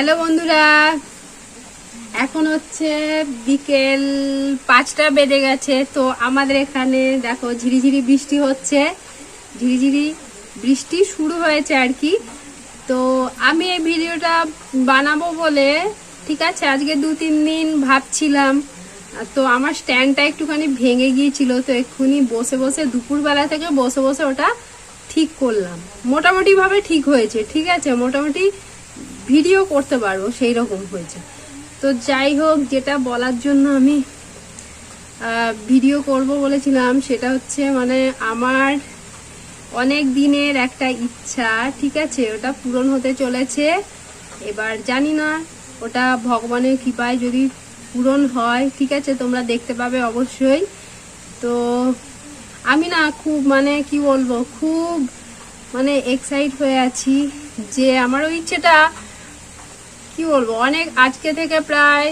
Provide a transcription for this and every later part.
Hello বন্ধুরা। এখন হচ্ছে বিকেল পাঁচটা বেজে গেছে, তো আমাদের এখানে দেখো ঝিরিঝিরি বৃষ্টি হচ্ছে। ঝিরিঝিরি বৃষ্টি শুরু হয়েছে আর কি। তো আমি এই ভিডিওটা বানাবো বলে, ঠিক আছে, আজকে দু তিন দিন ভাবছিলাম। তো আমার স্ট্যান্ডটা একটুখানি ভেঙে গিয়েছিল, তো এক্ষুনি বসে বসে দুপুরবেলা থেকে বসে বসে ওটা ঠিক করলাম। মোটামুটিভাবে ঠিক হয়েছে, ঠিক আছে? মোটামুটি ভিডিও করতে পারব সেই রকম হয়েছে। তো যাই হোক, যেটা বলার জন্য আমি ভিডিও করব বলেছিলাম, সেটা হচ্ছে মানে আমার অনেক দিনের একটা ইচ্ছা, ঠিক আছে? ওটা পূরণ হতে চলেছে। এবার জানি না, ওটা ভগবানের কৃপায় যদি পূরণ হয়, ঠিক আছে? তোমরা দেখতে পাবে অবশ্যই। তো আমি না খুব মানে কি বলব, খুব মানে এক্সাইট হয়ে আছি যে আমার ওই ইচ্ছেটা কি বলব? অনেক আজকে থেকে প্রায়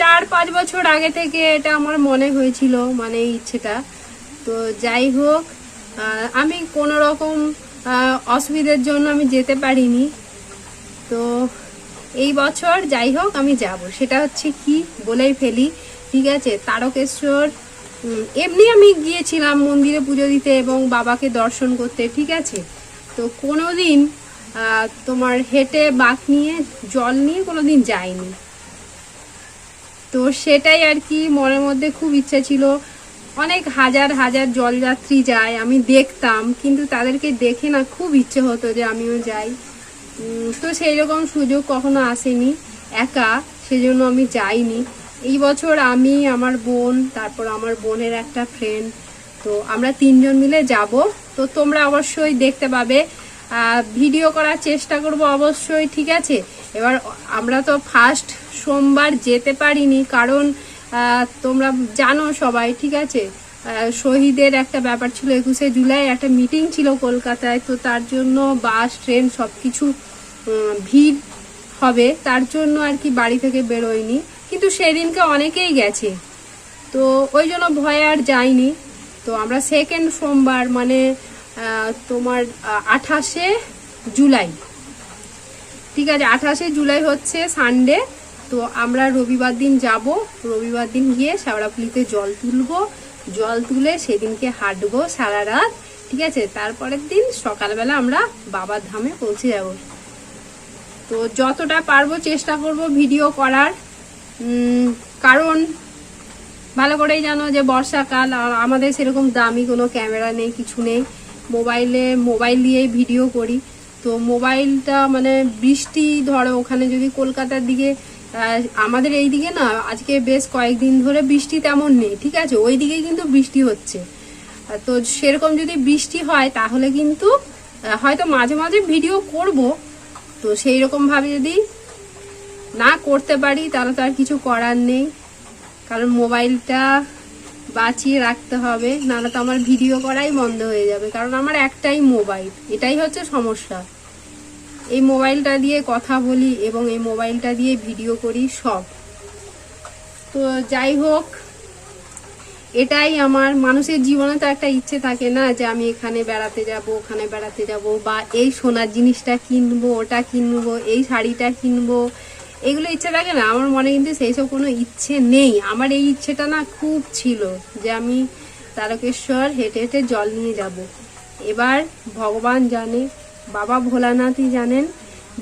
চার পাঁচ বছর আগে থেকে এটা আমার মনে হয়েছিল মানে ইচ্ছেটা। তো যাই হোক আমি কোনো রকম অসুবিধার জন্য আমি যেতে পারিনি। তো এই বছর যাই হোক আমি যাব। সেটা হচ্ছে কি বলেই ফেলি ঠিক আছে? তারকেশ্বর এমনি আমি গিয়েছিলাম মন্দিরে পুজো দিতে এবং বাবাকে দর্শন করতে ঠিক আছে? তো কোনোদিন আহ, তোমার হেঁটে বাঁক নিয়ে, জল নিয়ে কোনোদিন যাইনি। তো সেটাই আর কি, মনের মধ্যে খুব ইচ্ছা ছিল। অনেক হাজার হাজার জলযাত্রী যায়, আমি দেখতাম, কিন্তু তাদেরকে দেখে না খুব ইচ্ছে হতো যে আমিও যাই। তো সেই রকম সুযোগ কখনো আসেনি, একা, সেজন্য আমি যাইনি। এই বছর আমি, আমার বোন, তারপর আমার বোনের একটা ফ্রেন্ড তো আমরা তিনজন মিলে যাব। তো তোমরা অবশ্যই দেখতে পাবে ভিডিও করার চেষ্টা করব অবশ্যই, ঠিক আছে? এবার আমরা তো ফার্স্ট সোমবার যেতে পারিনি, কারণ তোমরা জানো সবাই, ঠিক আছে? শহীদের একটা ব্যাপার ছিল, একুশে জুলাই একটা মিটিং ছিল কলকাতায়, তো তার জন্য বাস, ট্রেন সব কিছু ভিড় হবে, তার জন্য আর কি বাড়ি থেকে বেরোয়নি। কিন্তু সেদিনকে অনেকেই গেছে, তো ওই জন্য ভয় আর যায়নি। তো আমরা সেকেন্ড সোমবার মানে তোমার আঠাশে জুলাই। ঠিক আছে, আঠাশে জুলাই হচ্ছে সানডে তো আমরা রবিবার দিন যাব। রবিবার দিন গিয়ে শ্যাওড়াপুলিতে জল তুলবো। জল তুলে সেদিনকে হাঁটবো সারা রাত। ঠিক আছে, তারপরের দিন সকালবেলা আমরা বাবার ধামে পৌঁছে যাব। তো যতটা পারব চেষ্টা করব ভিডিও করার। কারণ ভালো করেই জানো যে বর্ষাকাল আমাদের সেরকম দামি কোনো ক্যামেরা নেই, কিছু নেই। মোবাইলে, মোবাইল দিয়েই ভিডিও করি। তো মোবাইলটা মানে বৃষ্টি ধরো, ওখানে যদি কলকাতার দিকে আমাদের এই দিকে না, আজকে বেশ কয়েকদিন ধরে বৃষ্টি তেমন নেই, ঠিক আছে? ওই দিকে কিন্তু বৃষ্টি হচ্ছে। তো সেরকম যদি বৃষ্টি হয়, তাহলে কিন্তু হয়তো মাঝে মাঝে ভিডিও করব। তো সেই রকম ভাবে যদি না করতে পারি, তাহলে তো আর কিছু করার নেই। কারণ মোবাইলটা বাঁচিয়ে রাখতে হবে, নাহলে তো আমার ভিডিও করাই বন্ধ হয়ে যাবে। কারণ আমার একটাই মোবাইল, এটাই হচ্ছে সমস্যা। এই মোবাইলটা দিয়ে কথা বলি এবং এই মোবাইলটা দিয়ে ভিডিও করি সব। তো যাই হোক, এটাই আমার, মানুষের জীবনে তো একটা ইচ্ছে থাকে না যে আমি এখানে বেড়াতে যাব, ওখানে বেড়াতে যাব, বা এই সোনার জিনিসটা কিনবো, ওটা কিনবো, এই শাড়িটা কিনবো এগুলো ইচ্ছে থাকে না আমার মনে কিন্তু সেই সব কোনো ইচ্ছে নেই। আমার এই ইচ্ছেটা না খুব ছিল যে আমি তারকেশ্বর হেঁটে হেঁটে জল নিয়ে যাব। এবার ভগবান জানে বাবা ভোলানাথই জানেন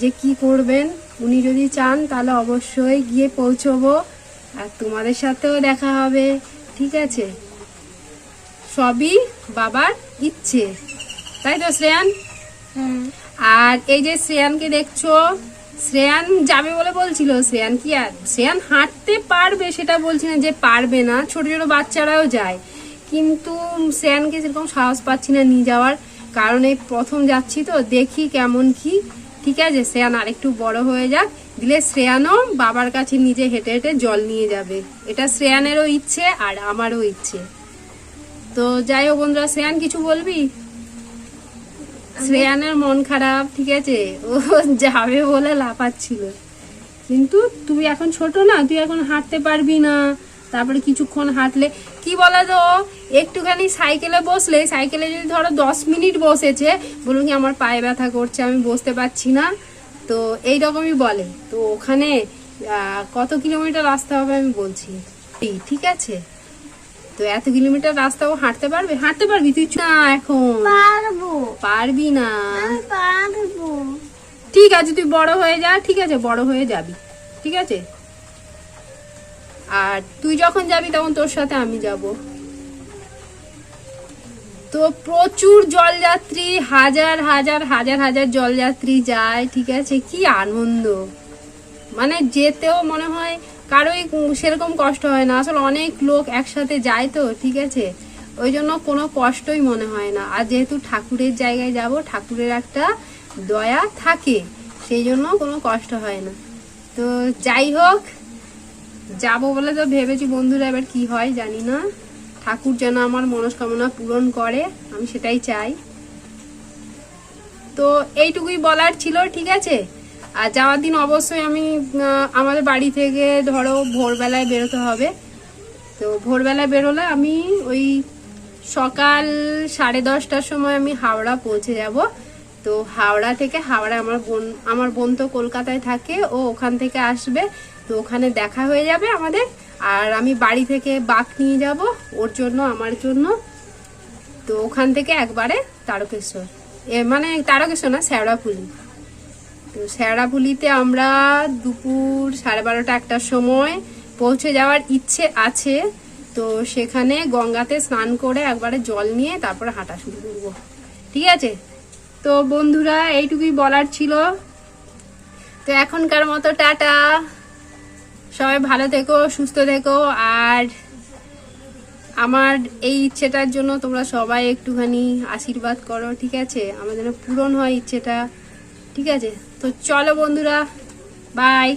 যে কি করবেন। উনি যদি চান তাহলে অবশ্যই গিয়ে পৌঁছবো আর তোমাদের সাথেও দেখা হবে ঠিক আছে? সবই বাবার ইচ্ছে। তাই তো শ্রেয়ান? আর এই যে শ্রেয়ানকে দেখছ শ্রেয়ান যাবে বলে বলছিল, শ্রেয়ান কি আর? শ্রেয়ান হাঁটতে পারবে সেটা বলছি না যে পারবে না, ছোট ছোট বাচ্চারাও যায়। কিন্তু শ্রেয়ানকে সেরকম সাহস পাচ্ছি না নিয়ে যাওয়ার, কারণ এই প্রথম যাচ্ছি তো, দেখি কেমন কি। ঠিক আছে, শ্রেয়ান আরেকটু বড় হয়ে যাক, দিলে শ্রেয়ানও বাবার কাছে নিজে হেঁটে হেঁটে জল নিয়ে যাবে। এটা শ্রেয়ানেরও ইচ্ছে আর আমারও ইচ্ছে। তো যাই হোক বন্ধুরা, শ্রেয়ান কিছু বলবি? শ্রেয়ানের মন খারাপ, ঠিক আছে? ও যাবে বলে লাফাচ্ছিল। কিন্তু তুই এখন ছোট না, তুই এখন হাঁটতে পারবি না। তারপরে কিছুক্ষণ হাঁটলে, কি বলে তো একটুখানি সাইকেলে বসলে, সাইকেলে যদি ধরো দশ মিনিট বসেছে, বলুন কি আমার পায়ে ব্যথা করছে, আমি বসতে পারছি না। তো এই রকমই বলে। তো ওখানে কত কিলোমিটার রাস্তা হবে আমি বলছি। ঠিক আছে? তো এত কিলোমিটার রাস্তাও হাঁটতে পারবে? হাঁটতে পারবি তুই? না এখন। পারব। পারবি না। পারব। ঠিক আছে তুই বড় হয়ে যা ঠিক আছে বড় হয়ে যাবি। ঠিক আছে? আর তুই যখন যাবি তখন তোর সাথে আমি যাব। তো প্রচুর জলযাত্রী হাজার হাজার হাজার হাজার জলযাত্রী যায় ঠিক আছে? কি আনন্দ। মানে যেতেও মনে হয় কারোই সেরকম কষ্ট হয় না। আসলে অনেক লোক একসাথে যায় তো, ঠিক আছে? ওই জন্য কোনো কষ্টই মনে হয় না। আর যেহেতু ঠাকুরের জায়গায় যাব, ঠাকুরের একটা দয়া থাকে, সেই জন্য কোনো কষ্ট হয় না। তো যাই হোক, যাব বলে তো ভেবেছি বন্ধুরা এবার কি হয় জানি না। ঠাকুর যেন আমার মনস্কামনা পূরণ করে, আমি সেটাই চাই। তো এইটুকুই বলার ছিল, ঠিক আছে? আর যাওয়ার দিন অবশ্যই আমি আমাদের বাড়ি থেকে ধরো ভোরবেলায় বেরোতে হবে। তো ভোরবেলায় বেরোলে আমি ওই সকাল সাড়ে দশটার সময় আমি হাওড়া পৌঁছে যাব। তো হাওড়া থেকে, হাওড়া আমার বোন আমার বোন তো কলকাতায় থাকে, ও ওখান থেকে আসবে। তো ওখানে দেখা হয়ে যাবে আমাদের। আর আমি বাড়ি থেকে বাঘ নিয়ে যাব, ওর জন্য, আমার জন্য। তো ওখান থেকে একবারে তারকেশ্বর। এ মানে তারকেশ্বর না শ্যাওড়াফুলি তো শ্যাওড়াফুলিতে আমরা দুপুর সাড়ে বারোটা একটার সময় পৌঁছে যাওয়ার ইচ্ছে আছে। তো সেখানে গঙ্গাতে স্নান করে একবারে জল নিয়ে তারপরে হাঁটা শুরু করব। ঠিক আছে? তো বন্ধুরা, এইটুকুই বলার ছিল। তো এখনকার মতো টাটা। সবাই ভালো থেকো, সুস্থ থেকো। আর আমার এই ইচ্ছেটার জন্য তোমরা সবাই একটুখানি আশীর্বাদ করো, ঠিক আছে? আমার যেন পূরণ হয় ইচ্ছেটা, ঠিক আছে? তো চলো বন্ধুরা বাই